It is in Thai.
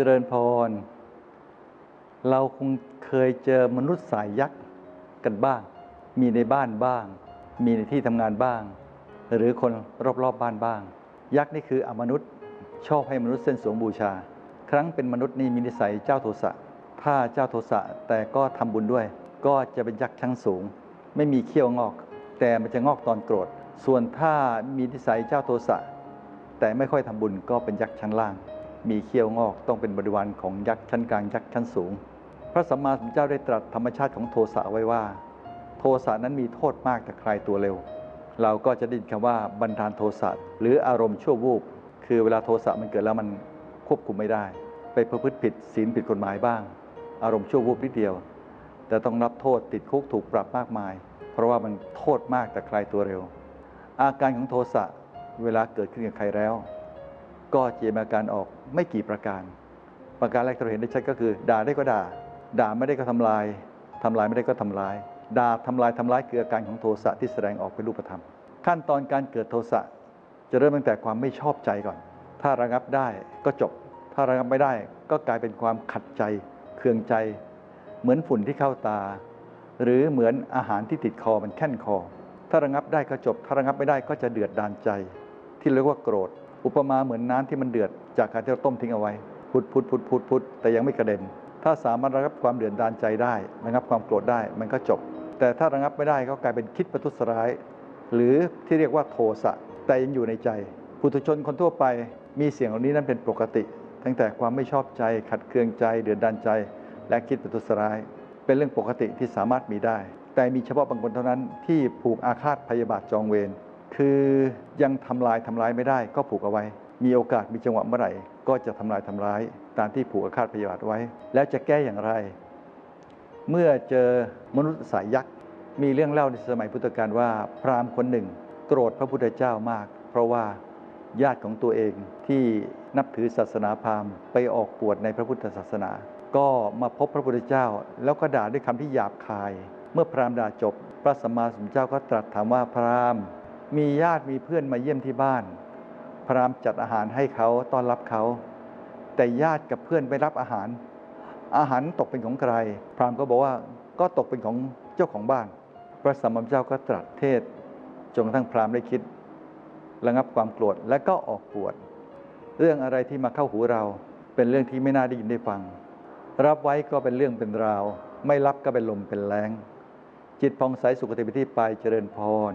เจริญพร เราคงเคยเจอมนุษย์สายยักษ์กันบ้าง มีในบ้านบ้าง มีในที่ทำงานบ้าง หรือคนรอบๆบบ้านบ้าง ยักษ์นี่คืออมนุษย์ชอบให้มนุษย์เส้นสวงบูชา ครั้งเป็นมนุษย์นี่มีนิสัยเจ้าโทสะ ถ้าเจ้าโทสะแต่ก็ทำบุญด้วย ก็จะเป็นยักษ์ชั้นสูง ไม่มีเขี้ยวงอก แต่มันจะงอกตอนโกรธ ส่วนถ้ามีนิสัยเจ้าโทสะแต่ไม่ค่อยทำบุญก็เป็นยักษ์ชั้นล่าง มีเขี้ยวงอกต้องเป็นบริวารของยักษ์ชั้นกลางยักษ์ชั้นสูง พระสัมมาสัมพุทธเจ้าได้ตรัสธรรมชาติของโทสะไว้ว่า โทสะนั้นมีโทษมากแต่ใครตัวเร็ว เราก็จะได้ยินคำว่าบันทานโทสะหรืออารมณ์ชั่ววูบคือเวลาโทสะมันเกิดแล้วมันควบคุมไม่ได้ ไปประพฤติผิดศีลผิดกฎหมายบ้าง อารมณ์ชั่ววูบนิดเดียว แต่ต้องรับโทษติดคุกถูกปรับมากมาย เพราะว่ามันโทษมากแต่ใครตัวเร็ว อาการของโทสะเวลาเกิดขึ้นกับใครแล้ว ก็จะมีอาการออก ไม่กี่ประการ ประการแรกที่เราเห็นได้ชัดก็คือ ด่าได้ก็ด่า ด่าไม่ได้ก็ทำลายทำลายไม่ได้ก็ทำลาย ด่าทำลายทำร้ายคืออาการของโทสะที่แสดงออกเป็นรูปธรรม ขั้นตอนการเกิดโทสะจะเริ่มตั้งแต่ความไม่ชอบใจก่อน ถ้าระงับได้ก็จบ ถ้าระงับไม่ได้ก็กลายเป็นความขัดใจ เคืองใจ เหมือนฝุ่นที่เข้าตา หรือเหมือนอาหารที่ติดคอมันแค่นคอ ถ้าระงับได้ก็จบ ถ้าระงับไม่ได้ก็จะเดือดดานใจ ที่เรียกว่าโกรธ อุปมาเหมือนน้ำที่มันเดือด จากการที่เราต้มทิ้งเอาไว้ พุดพุดพุดพุดพุดแต่ยังไม่กระเด็น ถ้าสามารถระงับความเดือดดานใจได้ระงับความโกรธได้มันก็จบ แต่ถ้าระงับไม่ได้ก็กลายเป็นคิดประทุษร้าย หรือที่เรียกว่าโทสะแต่ยังอยู่ในใจปุถุชนคนทั่วไปมีเสียงเหล่านี้นั้นเป็นปกติ ตั้งแต่ความไม่ชอบใจขัดเคืองใจ เดือดดานใจ และคิดประทุษร้าย เป็นเรื่องปกติที่สามารถมีได้ แต่มีเฉพาะบางคนเท่านั้นที่ผูกอาฆาตพยาบาทจองเวร คือยังทำลายทำร้ายไม่ได้ ก็ผูกเอาไว้ มีโอกาสมีจังหวะเมื่อไหร่ ก็จะทำลายทำร้ายตามที่ผูกอาฆาตพยาบาทไว้ แล้วจะแก้อย่างไร เมื่อเจอมนุษย์สายยักษ์มีเรื่องเล่าในสมัยพุทธกาลว่า พราหมณ์คนหนึ่ง โกรธพระพุทธเจ้ามาก เพราะว่าญาติของตัวเองที่นับถือศาสนาพราหมณ์ไปออกปวดในพระพุทธศาสนา ก็มาพบพระพุทธเจ้า แล้วก็ด่าด้วยคำที่หยาบคาย เมื่อพราหมณ์ด่าจบ พระสัมมาสัมพุทธเจ้าก็ตรัสถามว่าพราหมณ์ มีญาติมีเพื่อนมาเยี่ยมที่บ้านพรามจัดอาหารให้เขาต้อนรับเขา แต่ญาติกับเพื่อนไปรับอาหาร อาหารตกเป็นของใคร พรามก็บอกว่าก็ตกเป็นของเจ้าของบ้าน พระสัมมาเจ้าก็ตรัสเทศจนกระทั่งพรามได้คิด ระงับความโกรธและก็ออกปวด เรื่องอะไรที่มาเข้าหูเราเป็นเรื่องที่ไม่น่าได้ยินได้ฟัง รับไว้ก็เป็นเรื่องเป็นราว ไม่รับก็เป็นลมเป็นแรงจิตผ่องใสสุขติไปที่ไปเจริญพร